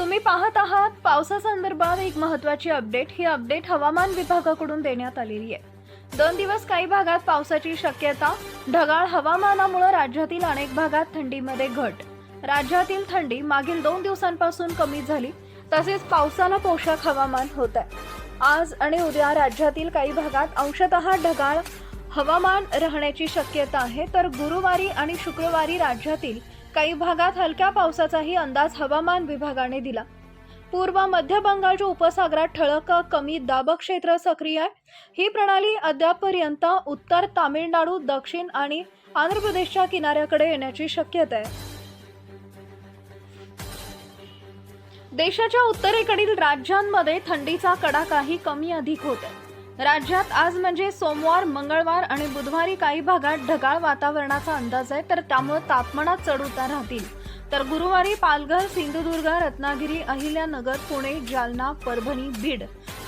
तुम्ही पाहत आहात पावसासंदर्भात एक महत्त्वाची अपडेट ही अपडेट हवामान विभागाकडून देण्यात आलेली आहे. दोन दिवस काही भागात पावसाची शक्यता. ढगाळ हवामानामुळे राज्यातील अनेक भागात थंडीमध्ये घट. राज्यातील थंडी मागील दोन दिवसांपासून कमी झाली. तसेच पावसाला पोषक हवामान होत आहे आज आणि उद्या राज्यातील काही भागात अंशतः ढगाळ हवामान राहण्याची शक्यता आहे. तर गुरुवारी आणि शुक्रवारी राज्यातील काही भागात हलक्या पावसाचाही अंदाज हवामान विभागाने दिला. पूर्व मध्य बंगालच्या उपसागरात ठळक कमी दाब क्षेत्र सक्रिय आहे. ही प्रणाली अद्यापपर्यंत उत्तर तामिळनाडू दक्षिण आणि आंध्र प्रदेशच्या किनाऱ्याकडे येण्याची शक्यता आहे. देशाच्या उत्तरेकडील राज्यांमध्ये थंडीचा कडाकाही कमी अधिक होत आहे. राज्यात आज म्हणजे सोमवार मंगळवार आणि बुधवारी काही भागात ढगाळ वातावरणाचा अंदाज आहे तर त्यामुळे तापमानात चढ उतार राहतील. तर गुरुवारी पालघर सिंधुदुर्ग रत्नागिरी अहिल्यानगर पुणे जालना परभणी बीड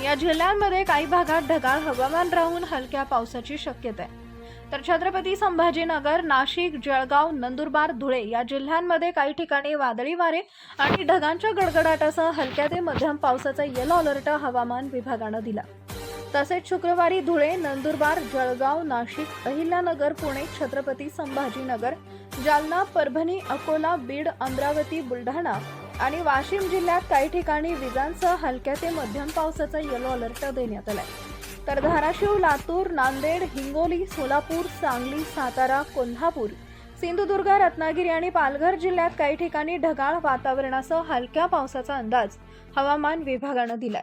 या जिल्ह्यांमध्ये काही भागात ढगाळ हवामान राहून हलक्या पावसाची शक्यता आहे. तर छत्रपती संभाजीनगर नाशिक जळगाव नंदुरबार धुळे या जिल्ह्यांमध्ये काही ठिकाणी वादळी वारे आणि ढगांच्या गडगडाटासह हलक्या ते मध्यम पावसाचा येलो अलर्ट हवामान विभागानं दिला. तसेच शुक्रवारी धुळे नंदुरबार जळगाव नाशिक अहिल्यानगर पुणे छत्रपती संभाजीनगर जालना परभणी अकोला बीड अमरावती बुलढाणा आणि वाशिम जिल्ह्यात काही ठिकाणी विजांसह हलक्या ते मध्यम पावसाचा येलो अलर्ट देण्यात आलाय. तर धाराशिव लातूर नांदेड हिंगोली सोलापूर सांगली सातारा कोल्हापूर सिंधुदुर्ग रत्नागिरी आणि पालघर जिल्ह्यात काही ठिकाणी ढगाळ वातावरणासह हलक्या पावसाचा अंदाज हवामान विभागानं दिलाय.